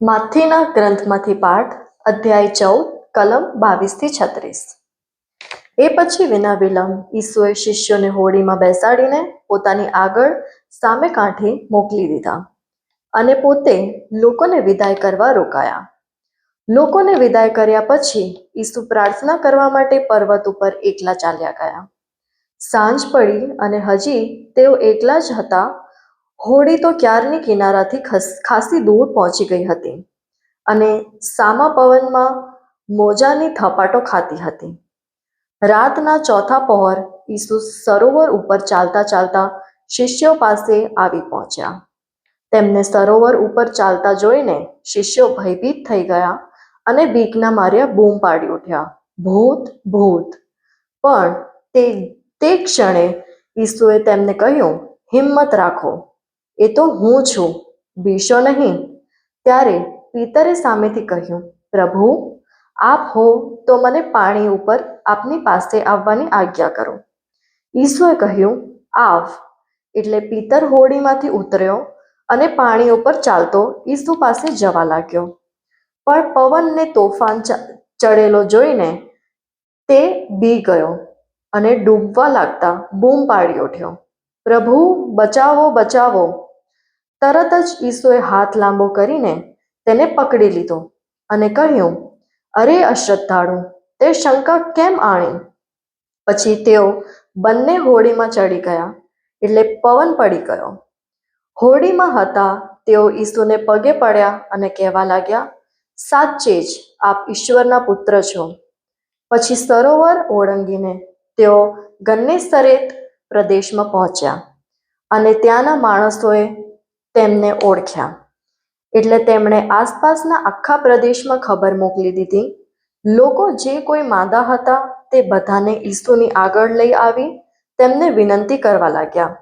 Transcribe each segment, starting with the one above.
માથીના ગ્રંથમાંથી પાઠ, અધ્યાય ચૌદ, કલમ બાવીસથી છત્રીસ. એ પછી વિના વિલંબ ઈસુએ શિષ્યોને હોડીમાં બેસાડીને પોતાની આગળ સામે કાંઠે મોકલી દીધા અને પોતે લોકોને વિદાય કરવા રોકાયા. લોકોને વિદાય કર્યા પછી ઈસુ પ્રાર્થના કરવા માટે પર્વત ઉપર એકલા ચાલ્યા ગયા. સાંજ પડી અને હજી તેઓ એકલા જ હતા હોડી તો ક્યારની કિનારાથી ખસ- દૂર પહોંચી ગઈ હતી અને સામા પવનમાં મોજાની થપાટો ખાતી હતી. રાતના ચોથા પહોર ઈસુ સરોવર ઉપર ચાલતા ચાલતા શિષ્યો પાસે આવી પહોંચ્યા. તેમને સરોવર ઉપર ચાલતા જોઈને શિષ્યો ભયભીત થઈ ગયા અને બીકના માર્યા બૂમ પાડી ઉઠ્યા. ભૂત ભૂત. પણ તે તે ક્ષણે ઈસુએ તેમને કહ્યું, હિંમત રાખો. એ તો હું છું બીશો નહીં. ત્યારે પિતરે સામેથી કહ્યું, પ્રભુ, આપ હો તો મને પાણી ઉપર આપની પાસે આવવાની આજ્ઞા કરો. ઈસુએ કહ્યું, આવ. એટલે પિતર હોડીમાંથી ઉતર્યો અને પાણી ઉપર ચાલતો ઈસુ પાસે જવા લાગ્યો. પણ પવનને તોફાન ચડેલો જોઈને તે બી ગયો અને ડૂબવા લાગતા બૂમ પાડી ઉઠ્યો. પ્રભુ, બચાવો બચાવો. તરત જ ઈસુએ હાથ લાંબો કરીને તેને પકડી લીધો અને કહ્યું, અરે અશ્રદ્ધાળુ, તે શંકા કેમ આણી? પછી તેઓ બંને હોડીમાં ચડી ગયા, એટલે પવન પડી ગયો. હોડીમાં હતા, તેઓ ઈસુને પગે પડ્યા અને કહેવા લાગ્યા, સાચે જ આપ ઈશ્વરના પુત્ર છો. પછી સરોવર ઓળંગીને તેઓ ગન્નેસરેત પ્રદેશમાં પહોંચ્યા અને ત્યાંના માણસોએ તેમને ઓળખ્યા. એટલે તેમણે આસપાસના આખા પ્રદેશમાં ખબર મોકલી દીધી. લોકો જે કોઈ માંદા હતા તે બધાને ઈસુની આગળ લઈ આવી, તેમને વિનંતી કરવા લાગ્યા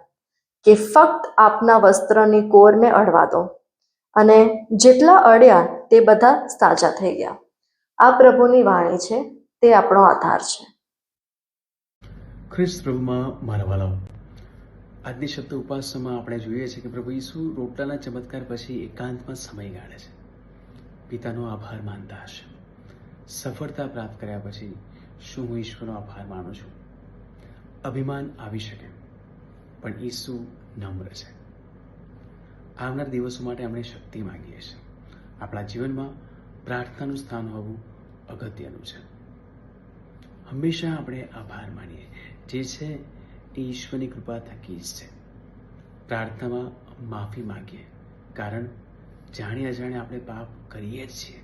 કે ફક્ત આપના વસ્ત્રની કોરને અડવા દો. અને જેટલા અડ્યા તે બધા સાજા થઈ ગયા. આ પ્રભુની વાણી છે, તે આપણો આધાર છે. ખ્રિસ્ત પ્રભુમાં મારા વાલાઓ આજની શબ્દ ઉપાસનામાં આપણે જોઈએ છીએ કે પ્રભુ ઈસુ રોટલાના ચમત્કાર પછી એકાંતમાં સમય ગાળે છે. પિતાનો આભાર માનતા હશે. સફળતા પ્રાપ્ત કર્યા પછી શું હું ઈશ્વરનો આભાર માનું છું? અભિમાન આવી શકે, પણ ઈસુ નમ્ર છે. આવનાર દિવસો માટે આપણે શક્તિ માંગીએ છીએ. આપણા જીવનમાં પ્રાર્થનાનું સ્થાન હોવું અગત્યનું છે. હંમેશા આપણે આભાર માનીએ. જે છે એ ઈશ્વરની કૃપા થકી જ છે. પ્રાર્થનામાં માફી માંગીએ. કારણ જાણી અજાણે આપણે પાપ કરીએ જ છીએ.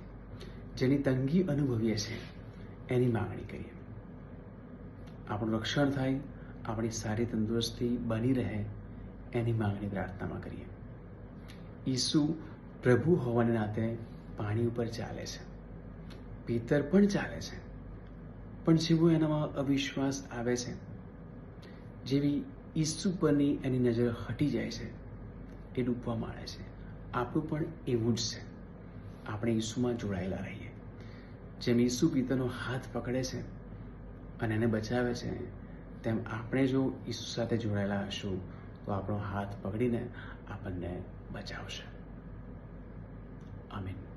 જેની તંગી અનુભવીએ છીએ, એની માંગણી કરીએ. આપણું રક્ષણ થાય, આપણી સારી તંદુરસ્તી બની રહે, એની માંગણી પ્રાર્થનામાં કરીએ. ઈસુ પ્રભુ હોવાને નાતે પાણી ઉપર ચાલે છે. પિતર પણ ચાલે છે. પણ જેવો એનામાં અવિશ્વાસ આવે છે જેવી ઈસુ પરની એની નજર હટી જાય છે એ ડૂબવા માંડે છે. આપણું પણ એવું જ છે. આપણે ઈસુમાં જોડાયેલા રહીએ. જેમ ઈસુ પિતાનો હાથ પકડે છે અને એને બચાવે છે, તેમ આપણે જો ઈસુ સાથે જોડાયેલા હશું, તો આપણો હાથ પકડીને આપણને બચાવશે. આમીન.